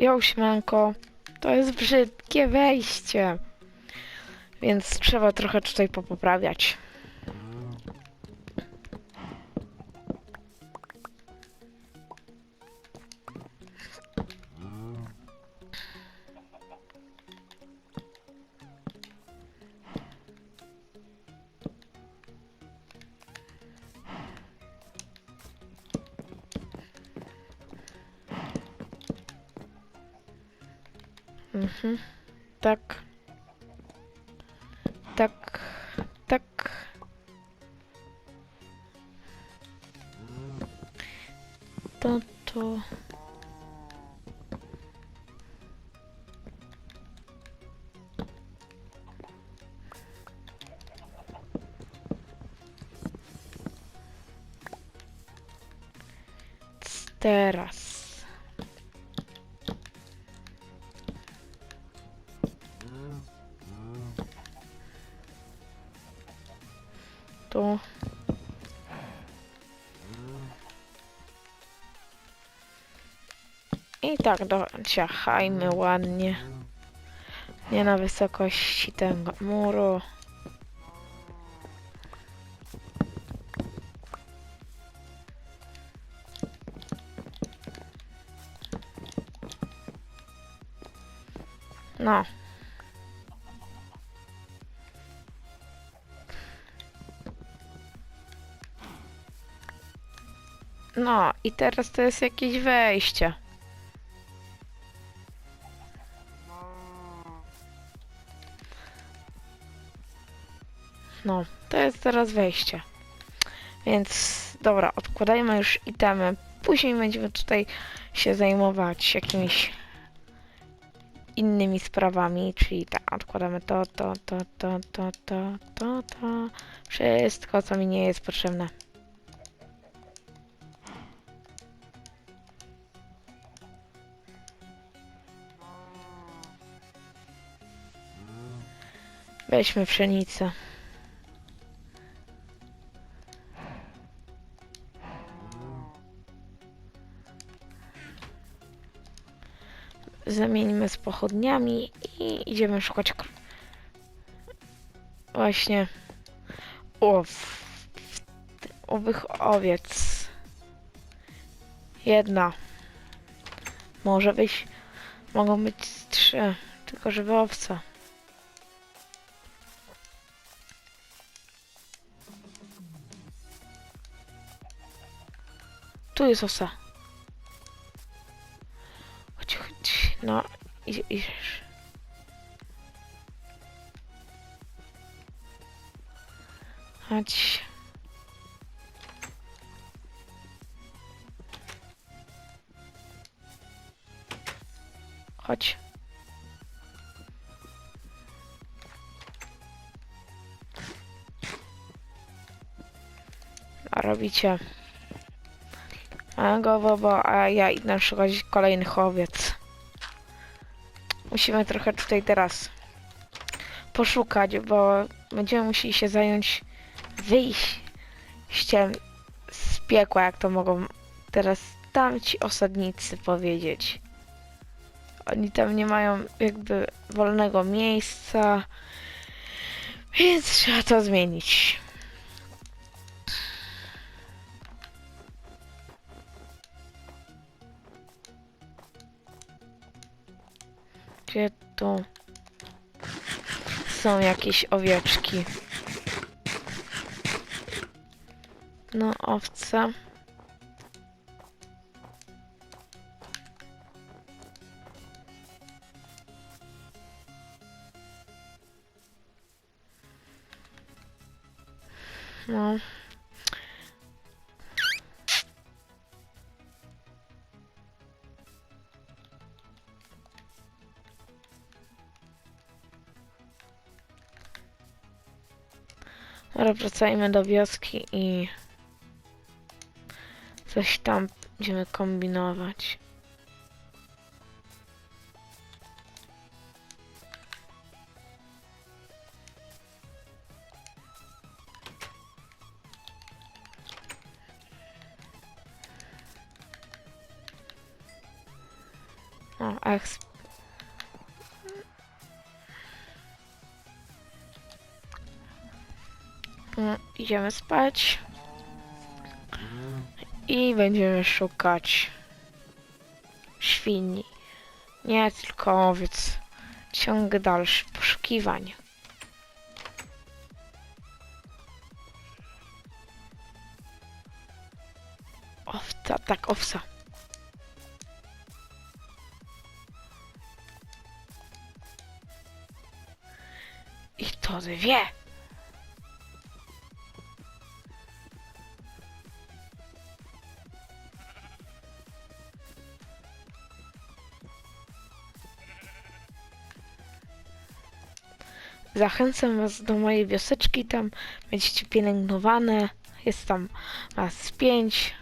Jo, siemanko. To jest brzydkie wejście. Więc trzeba trochę tutaj popoprawiać. Mhm. Tak. Tak. Tak. To to. Tu. I tak dociachajmy ładnie. Nie na wysokości tego muru. No. No i teraz to jest jakieś wejście. No, to jest teraz wejście. Więc dobra, odkładajmy już itemy. Później będziemy tutaj się zajmować jakimiś innymi sprawami, czyli tak, odkładamy to, to, to, to, to, to, to, to. Wszystko, co mi nie jest potrzebne. Weźmy pszenicę. Zamieńmy z pochodniami i idziemy szukać właśnie ow, owych owiec. Jedna. Może być, mogą być trzy, tylko żeby owca. Tu jest osa. Chodź, chodź. No, idziesz. Chodź. Chodź. A robicie. Go, bo a ja idę szukać kolejnych owiec. Musimy trochę tutaj teraz poszukać, bo będziemy musieli się zająć wyjściem z piekła, jak to mogą teraz tamci osadnicy powiedzieć. Oni tam nie mają jakby wolnego miejsca, więc trzeba to zmienić. Gdzie tu są jakieś owieczki? No, owce. Dobra, wracajmy do wioski i coś tam będziemy kombinować. Idziemy spać. I będziemy szukać świni. Nie tylko owiec. Ciąg dalszy poszukiwań. Owca, tak, owca. I to dwie. Zachęcam Was do mojej wioseczki, tam będziecie pielęgnowane. Jest tam was pięć.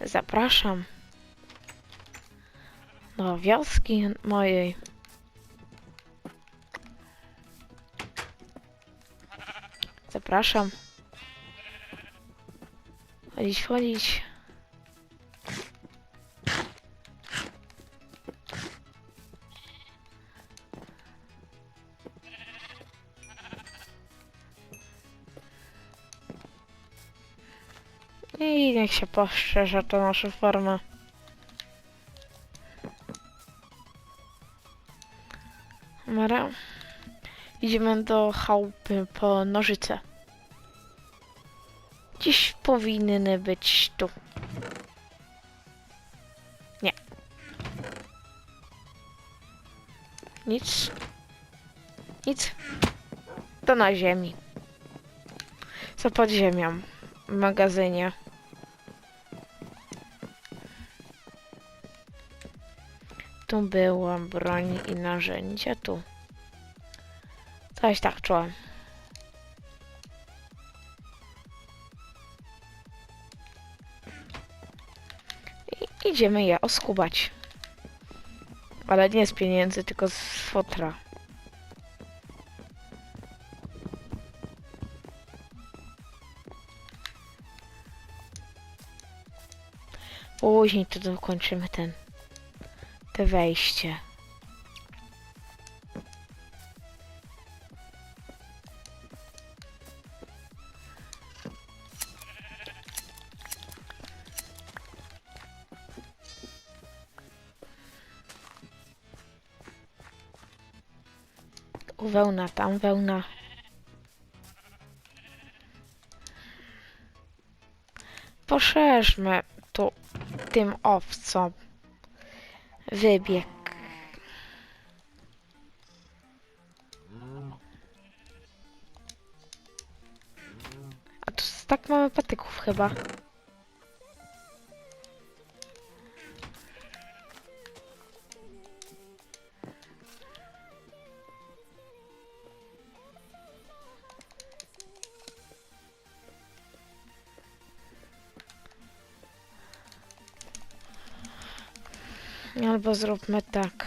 Zapraszam do wioski mojej. Zapraszam. Chodzić, chodzić. I niech się poszerza to nasza forma. Mara. Idziemy do chałupy po nożyce. Dziś powinny być tu. Nie. Nic. Nic. To na ziemi. Co pod ziemią. W magazynie. Tu była broń i narzędzia. Tu. Coś tak czułem. I idziemy je oskubać. Ale nie z pieniędzy, tylko z fotra. Później to dokończymy ten. Te wejście. Tu wełna, tam wełna. Poszerzmy tu tym owcom wybieg. A tu tak mamy patyków chyba. Albo zróbmy tak.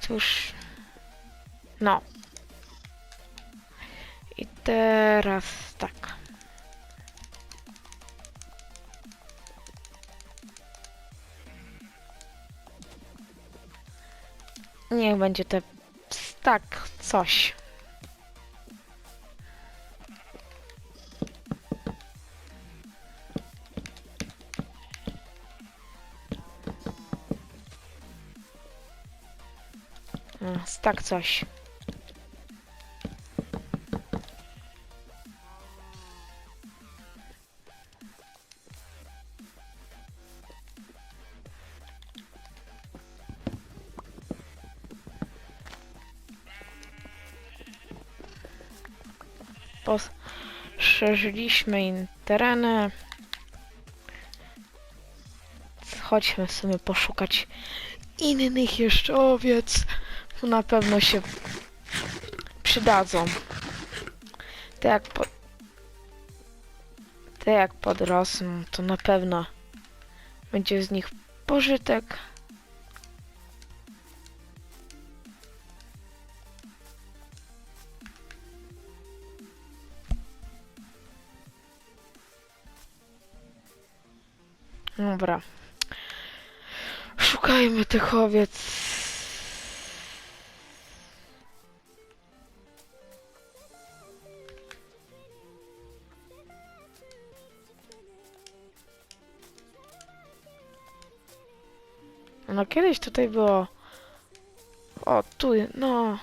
Cóż. No. I teraz tak. Niech będzie te tak coś. Tak coś. Poszerzyliśmy im tereny. Chodźmy sobie poszukać innych jeszcze owiec. Tu na pewno się przydadzą. Te jak po... Te jak podrosną, to na pewno będzie z nich pożytek. Dobra. Szukajmy tych owiec. Kiedyś tutaj było. O, tu, no.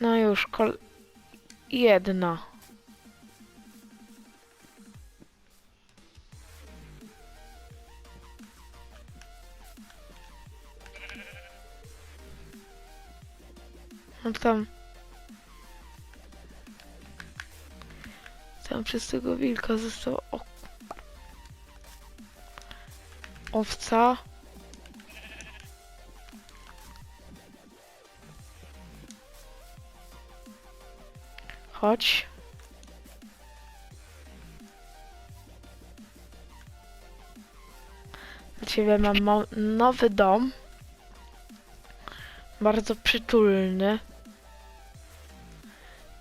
No już, kol... Jedna. No tam... Tam przez tego wilka została... O... Owca. Chodź. Dla ciebie mam nowy dom. Bardzo przytulny.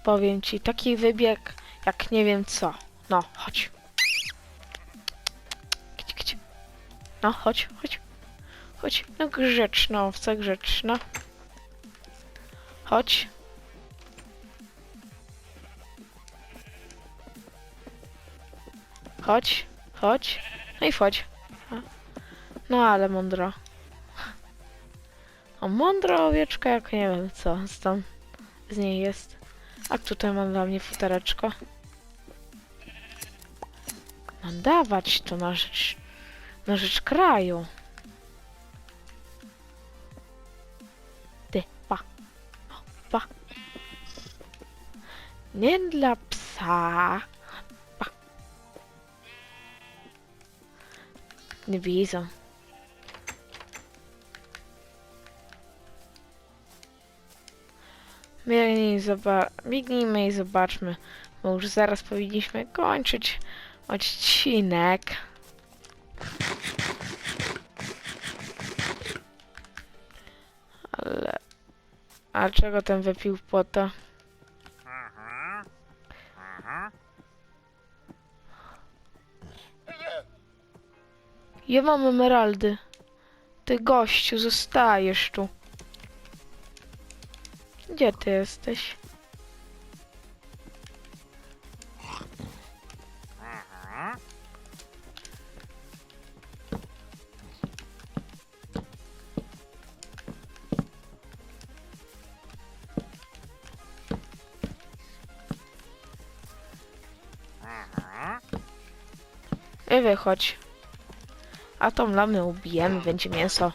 Powiem ci, taki wybieg jak nie wiem co. No, chodź. No, chodź, chodź. Chodź. No grzeczna owca, grzeczna. Chodź. Chodź, chodź. No i wchodź. No ale mądro. O, mądra owieczka, jak nie wiem co z tam z niej jest. A tutaj mam dla mnie futereczko. Mam dawać to na rzecz, na rzecz kraju. Ty, pa. Pa. Nie dla psa. Pa. Nie widzę. Biegnijmy i zobaczmy, bo już zaraz powinniśmy kończyć odcinek. A czego ten wypił płota? Ja mam emeraldy. Ty gościu, zostajesz tu. Gdzie ty jesteś? I wychodź. A tą lamę ubijemy, będzie mięso.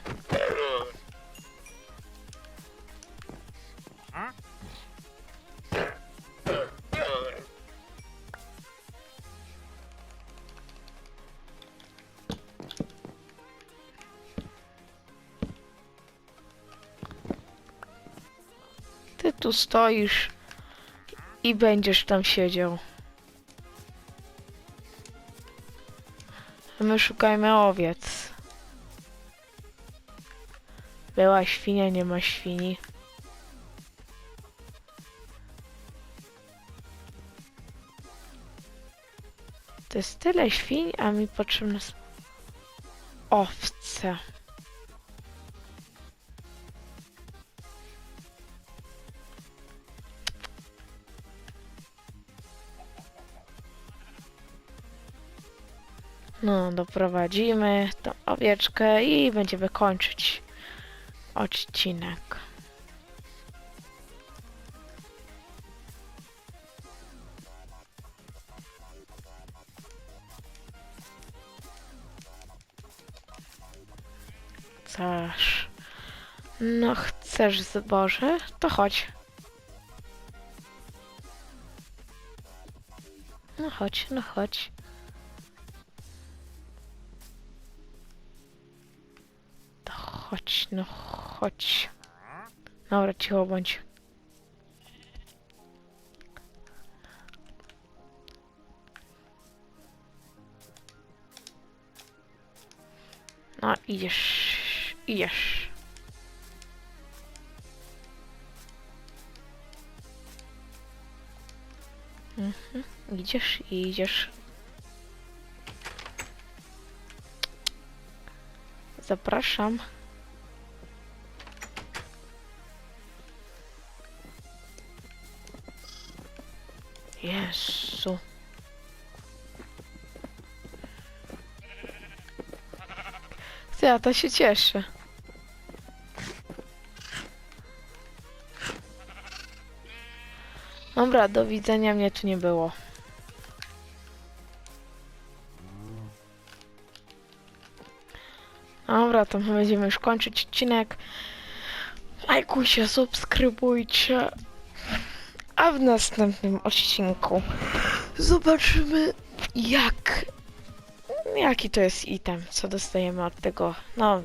Ty tu stoisz i będziesz tam siedział. My szukajmy owiec. Była świnia, nie ma świni. To jest tyle świń, a mi potrzebne są owce. No, doprowadzimy tą owieczkę i będziemy kończyć odcinek. Chcesz. No, chcesz zboże? To chodź. No chodź, no chodź. Chodź, no chodź. Dobra, cicho bądź. No, idziesz, idziesz. Mhm, idziesz, idziesz. Zapraszam. Jezu. Ja to się cieszę. Dobra, do widzenia mnie tu nie było. Dobra, to my będziemy już kończyć odcinek. Lajkujcie, subskrybujcie. A w następnym odcinku zobaczymy jak jaki to jest item, co dostajemy od tego no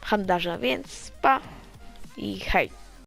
handlarza, więc pa i hej.